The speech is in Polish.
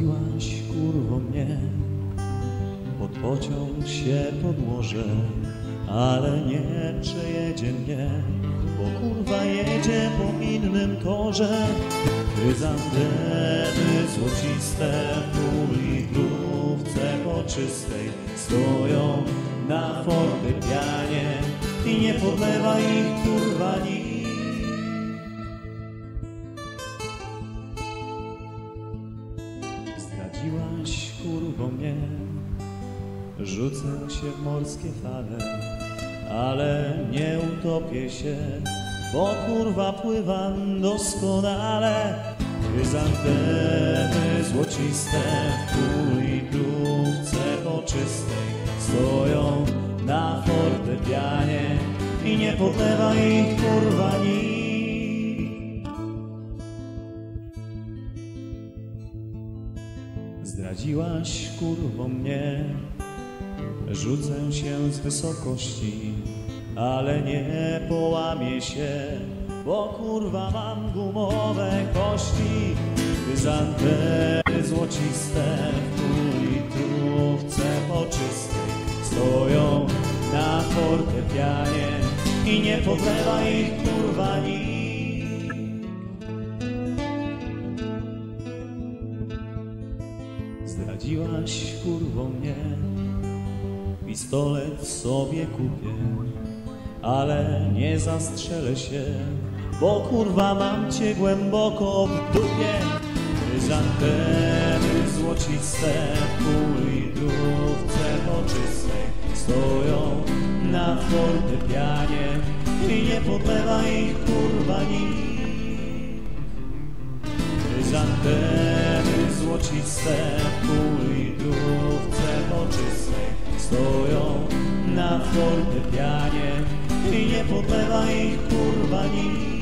Zdradziłaś kurwo mnie, pod pociąg się podłożę, ale nie przejedzie mnie, bo kurwa jedzie po innym torze. Chryzantemy złociste w półlitrówce poczystej stoją na fortepianie i nie podlewa ich kurwa nikt. Zdradziłaś kurwo mnie, rzucę się w morskie fale, ale nie utopię się, bo kurwa pływam doskonale. Chryzantemy złociste w półlitrówce poczystej stoją na fortepianie i nie podlewa ich kurwa nikt. Zdradziłaś kurwo mnie, rzucę się z wysokości, ale nie połamię się, bo kurwa mam gumowe kości. Chryzantemy złociste w półlitrówce poczystej stoją na fortepianie i nie podlewa ich Zdradziłaś kurwo mnie, pistolet sobie kupię, ale nie zastrzelę się, bo kurwa mam cię głęboko w dupie. Chryzantemy złociste w półlitrówce poczystej stoją na fortepianie i nie podlewa ich kurwa nikt. Chryzantemy złociste w poczystej stoją na fortepianie i nie podlewa ich kurwa nikt.